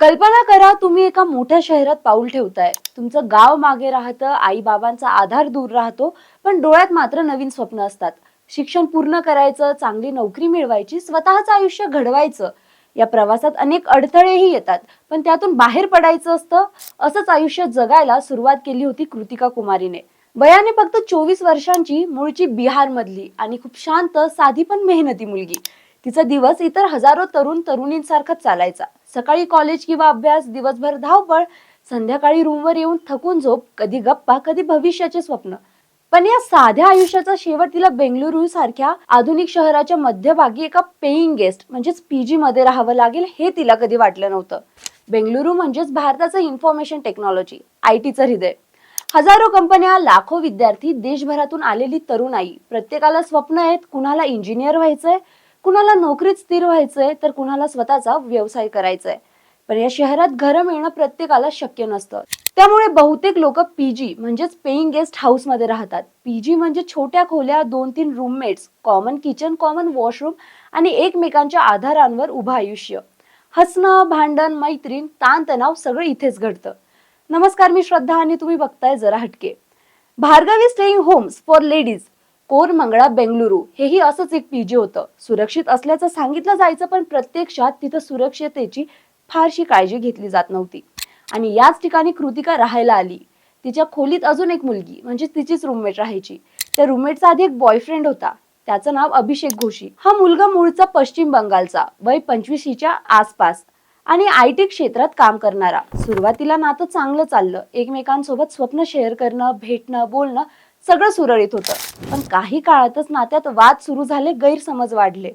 कल्पना करा तुम्ही एका मोठ्या शहरात पाऊल ठेवताय. तुमचं गाव मागे राहतं आई बाबांचा आधार दूर राहतो पण डोळ्यात मात्र नवीन स्वप्न असतात. शिक्षण पूर्ण करायचं चांगली नोकरी मिळवायची स्वतःचं आयुष्य घडवायचं. या प्रवासात अनेक अडथळेही येतात पण त्यातून बाहेर पडायचं असतं असंच आयुष्य जगायला सुरुवात केली होती कृतिका कुमारीने. वयाने फक्त चोवीस वर्षांची मूळची बिहार मधली आणि खूप शांत साधी पण मेहनती मुलगी. तिचा दिवस इतर हजारो तरुण तरुणींसारखाच चालायचा. सकाळी कॉलेज किंवा अभ्यास दिवसभर धावपळ संध्याकाळी रूमवर येऊन थकून झोप कधी गप्पा कधी भविष्याचे स्वप्न. पण या साध्या आयुष्याचा शेवट तिला बेंगलुरू सारख्या आधुनिक शहराच्या मध्यभागी एका पेईंग गेस्ट म्हणजेच पीजी मध्ये राहावं लागेल हे तिला कधी वाटलं नव्हतं. बेंगलुरू म्हणजेच भारताचं इन्फॉर्मेशन टेक्नॉलॉजी आय टीचं हृदय. हजारो कंपन्या लाखो विद्यार्थी देशभरातून आलेली तरुणाई प्रत्येकाला स्वप्न आहेत कुणाला इंजिनियर व्हायचंय कुणाला नोकरीत स्थिर व्हायचंय तर कुणाला स्वतःचा व्यवसाय करायचा आहे पण या शहरात घरं मिळणं प्रत्येकाला शक्य नसतं. त्यामुळे बहुतेक लोक पीजी म्हणजेच पेईंग गेस्ट हाऊसमध्ये राहतात. पीजी म्हणजे छोट्या खोल्या दोन तीन roommates common kitchen common washroom आणि एकमेकांच्या आधारांवर उभं आयुष्य. हसणं भांडण मैत्रीण ताणतणाव सगळं इथेच घडतं. नमस्कार मी श्रद्धा आणि तुम्ही बघताय जरा हटके. Bhargavi staying homes for ladies Koramangala Bengaluru. हेही असंच एक पीजी होतं. सुरक्षित असल्याचं सांगितलं जायचं पण प्रत्यक्षात तिथं सुरक्षितेची फारशी काळजी घेतली जात नव्हती. आणि याच ठिकाणी कृतिका राहायला आली. तिच्या खोलीत अजून एक मुलगी म्हणजे तिचीच रूममेट राहायची. त्या रूममेटचा आधी एक बॉयफ्रेंड होता. त्याचं नाव अभिषेक घोषी. हा मुलगा मूळचा पश्चिम बंगालचा. वय पंचवीशीच्या आसपास. आणि आय टी क्षेत्रात काम करणारा. सुरुवातीला नातं चांगलं चाललं. एकमेकांसोबत स्वप्न शेअर करणं भेटणं बोलणं सगळं सुरळीत होतं. पण काही काळातच नात्यात वाद सुरू झाले गैरसमज वाढले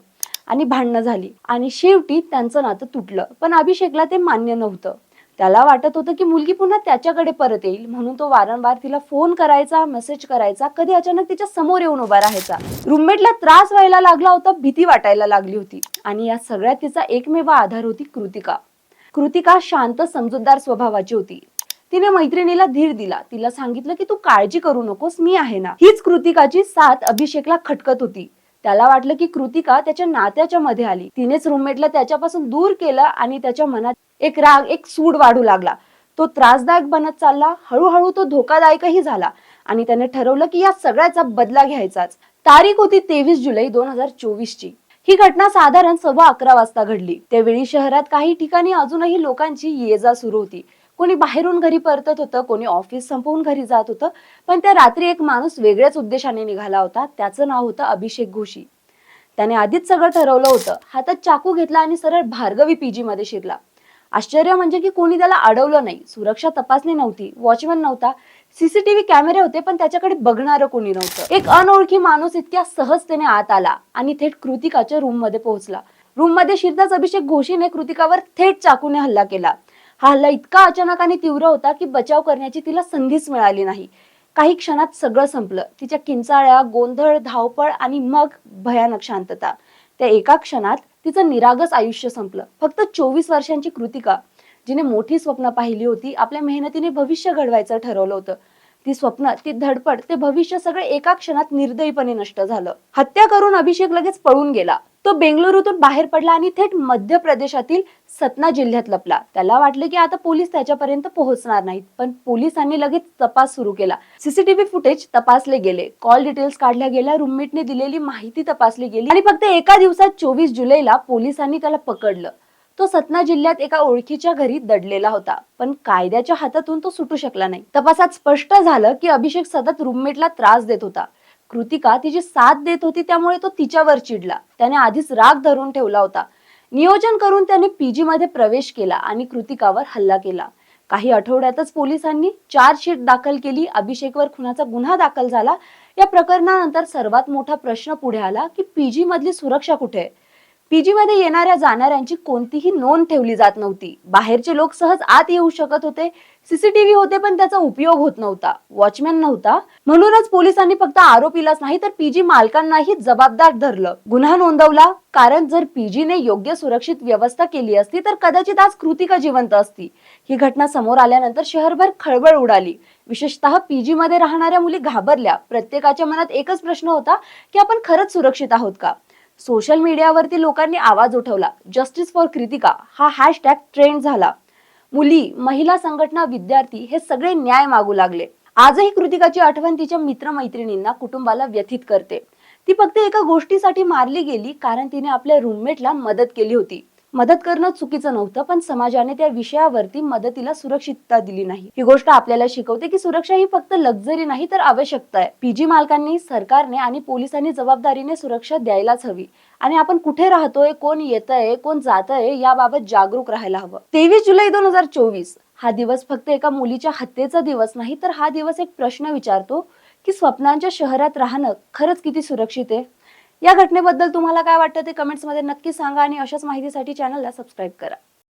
आणि भांडणं झाली. आणि शेवटी त्यांचं नातं तुटलं. पण अभिषेकला ते मान्य नव्हतं. त्याला वाटत होतं की मुलगी पुन्हा त्याच्याकडे परत येईल. म्हणून तो वारंवार तिला फोन करायचा मेसेज करायचा. कधी अचानक तिच्या समोर येऊन उभा राहायचा. रूममेटला त्रास व्हायला लागला होता भीती वाटायला लागली होती. आणि या सगळ्यात तिचा एकमेव आधार होती कृतिका. कृतिका शांत समजूतदार स्वभावाची होती. तिने मैत्रिणीला धीर दिला. तिला सांगितलं की तू काळजी करू नकोस मी आहे ना. हीच कृतिकाची साथ अभिषेकला खटकत होती. त्याला वाटलं की कृतिका त्याच्या नात्याच्या मध्ये आली. तिनेच रूममेटला त्याच्यापासून दूर केलं आणि त्याच्या मनात एक राग एक सूड वाढू लागला. तो त्रासदायक बनत चालला. हळूहळू तो धोकादायकही झाला आणि त्याने ठरवलं की या सगळ्याचा बदला घ्यायचाच. तारीख होती तेवीस जुलै दोन हजार चोवीस ची ही घटना साधारण सव्वा अकरा वाजता घडली. त्यावेळी शहरात काही ठिकाणी अजूनही लोकांची ये जा सुरू होती. कोणी बाहेरून घरी परतत होतं कोणी ऑफिस संपवून घरी जात होतं पण त्या रात्री एक माणूस वेगळ्याच उद्देशाने निघाला होता. त्याचं नाव होतं अभिषेक घोषी. त्याने आधीच सगळं ठरवलं होतं. हातात चाकू घेतला आणि सरळ भार्गवी पीजी मध्ये शिरला. आश्चर्य म्हणजे की कोणी त्याला अडवलं नाही. सुरक्षा तपासणी नव्हती. वॉचमन नव्हता. सीसीटीव्ही कॅमेरे होते पण त्याच्याकडे बघणारं कोणी नव्हतं. एक अनोळखी माणूस इतक्या सहजतेने आत आला आणि थेट कृतिकाच्या रूममध्ये पोहोचला. रूममध्ये शिरताच अभिषेक घोषीने कृतिकावर थेट चाकूने हल्ला केला. हा हल्ला इतका अचानक आणि तीव्र होता की बचाव करण्याची तिला संधीच मिळाली नाही. काही क्षणात सगळं संपलं. तिच्या किंचाळ्या गोंधळ धावपळ आणि मग भयानक शांतता. त्या एका क्षणात तिचं निरागस आयुष्य संपलं. फक्त चोवीस वर्षांची कृतिका जिने मोठी स्वप्न पाहिली होती आपल्या मेहनतीने भविष्य घडवायचं ठरवलं होतं. ती स्वप्न ती धडपड ते भविष्य सगळं एका क्षणात निर्दयीपणे नष्ट झालं. हत्या करून अभिषेक लगेच पळून गेला. तो बेंगलुरूतून बाहेर पडला आणि थेट मध्य प्रदेशातील सतना जिल्ह्यात लपला. त्याला वाटलं की आता पोलीस त्याच्यापर्यंत पोहोचणार नाहीत पण पोलिसांनी लगेच तपास सुरू केला. सीसीटीव्ही फुटेज तपासले गेले. कॉल डिटेल्स काढल्या गेल्या. रूममेटने दिलेली माहिती तपासली गेली. आणि फक्त एका दिवसात चोवीस जुलैला पोलिसांनी त्याला पकडलं. तो सतना जिल्ह्यात एका ओळखीच्या घरी दडलेला होता. पण कायद्याच्या हातातून तो सुटू शकला नाही. तपासात स्पष्ट झालं की अभिषेक सतत रूममेटला त्रास देत होता. कृतिका तिची साथ देत होती त्यामुळे तो तिच्यावर चिडला. त्याने आधीच राग धरून ठेवला होता. नियोजन करून त्याने पीजी मध्ये प्रवेश केला आणि कृतिकावर हल्ला केला. काही आठवड्यातच पोलिसांनी चार्जशीट दाखल केली. अभिषेकवर खुनाचा गुन्हा दाखल झाला. या प्रकरणानंतर सर्वात मोठा प्रश्न पुढे आला की पीजी मधली सुरक्षा कुठे आहे पीजी मध्ये येणाऱ्या जाणाऱ्यांची कोणतीही नोंद ठेवली जात नव्हती. बाहेरचे लोक सहज आत येऊ शकत होते. सीसीटीव्ही होते पण त्याचा उपयोग होत नव्हता. वॉचमॅन नव्हता. म्हणूनच पोलिसांनी फक्त आरोपीलाच नाही तर पीजी मालकांनाही जबाबदार धरलं. गुन्हा नोंदवला कारण जर पीजीने योग्य सुरक्षित व्यवस्था केली असती तर कदाचित आज कृतिका जिवंत असती. ही घटना समोर आल्यानंतर शहरभर खळबळ उडाली. विशेषतः पीजी मध्ये राहणाऱ्या मुली घाबरल्या. प्रत्येकाच्या मनात एकच प्रश्न होता की आपण खरंच सुरक्षित आहोत का? सोशल मीडियावरती लोकांनी आवाज उठवला. जस्टिस फॉर कृतिका हा हॅशटॅग ट्रेंड झाला. मुली महिला संघटना विद्यार्थी हे सगळे न्याय मागू लागले. आजही कृतिकाची आठवण तिच्या मित्रमैत्रिणींना कुटुंबाला व्यथित करते. ती फक्त एका गोष्टीसाठी मारली गेली कारण तिने आपल्या रूममेटला मदत केली होती. मदत करणं चुकीचं नव्हतं पण समाजाने त्या विषयावरती मदतीला सुरक्षितता दिली नाही. ही गोष्ट आपल्याला शिकवते की सुरक्षा ही फक्त लक्झरी नाही तर आवश्यकता आहे. पीजी मालकांनी सरकारने आणि पोलिसांनी जबाबदारीने सुरक्षा द्यायलाच हवी. आणि आपण कुठे राहतोय कोण येतंय कोण जातंय याबाबत जागरूक राहायला हवं. तेवीस जुलै दोन हजार चोवीस हा दिवस फक्त एका मुलीच्या हत्येचा दिवस नाही तर हा दिवस एक प्रश्न विचारतो की स्वप्नांच्या शहरात राहणं खरंच किती सुरक्षित आहे? या घटनेबद्दल तुम्हाला काय वाटतं ते कमेंट्समध्ये नक्की सांगा आणि अशाच माहितीसाठी चॅनलला सबस्क्राईब करा.